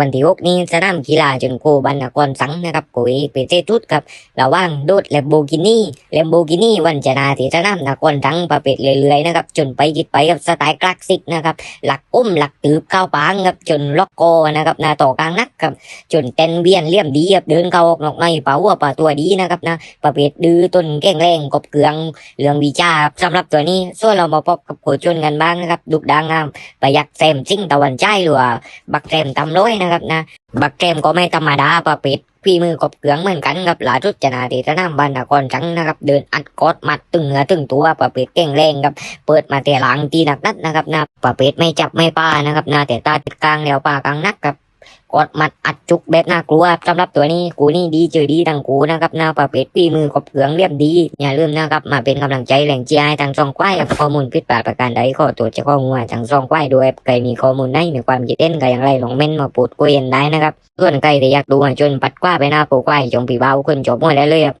วันที่หกนี้สนามกีฬาจนโกบันนครสังนะครับกุยเปเตทุดครับระหว่างโดดแลมโบกินี่แลมโบกินี่วันชนะที่สนามนครสังประเภทเรื่อยๆนะครับจนไปกิดไปกับสไตล์คลาสสิกนะครับหลักอุ้มหลักตืบเข้าปางครับจนล็อกโกนะครับนาต่อกลางนักครับจนเต้นเบียนเลี่ยมดีครับเดินเข้าออกนอกในเป่าหัวป่าตัวดีนะครับนะประเภทดื้อต้นแก้งแรงกบเกลืองเรืองวิจาสำหรับตัวนี้ส่วนเรามาพบกับโคชนกันบ้างนะครับดุกดังงามประยัดแซมซิ่งตะวันใจหรือบักแซมตำร้อยนะครับนะ บักแกมก็ไม่ธรรมดาประปิดพี่มือกบเกลืองเหมือนกันครับหลายชุดจนาทีสนามบันดากรจังนะครับเดินอัดกอดมัดตึงเนื้อตึงตัวประปิดเก่งแรงครับเปิดมาแต่หลังตีหนักนัดนะครับนะประปิดไม่จับไม่ป้านะครับนะแต่ตาติดกลางแล้วป้ากลางนักครับ กดมัดอัดจุกแบบน่ากลัวสำหรับตัวนี้กูนี่ดีเจอดีดังกูนะครับนาประเภทปีมือกบเกลืองเรียบดี อย่าลืมนะครับมาเป็นกำลังใจแหล่งจีไอทางซองควายครับข้อมูลพิดพลาดประการใดขอตรวจะข้อมูลทางซองควายด้วยใครมีข้อมูลได้มีความคิดเห็นก็อย่างไรลองเม้นมาปูดกูเยกันได้นะครับส่วนใครที่อยากดูจนปัดกว้าไปหน้าปูควายจงปีเบาขึ้นจบมวยได้เลยครับ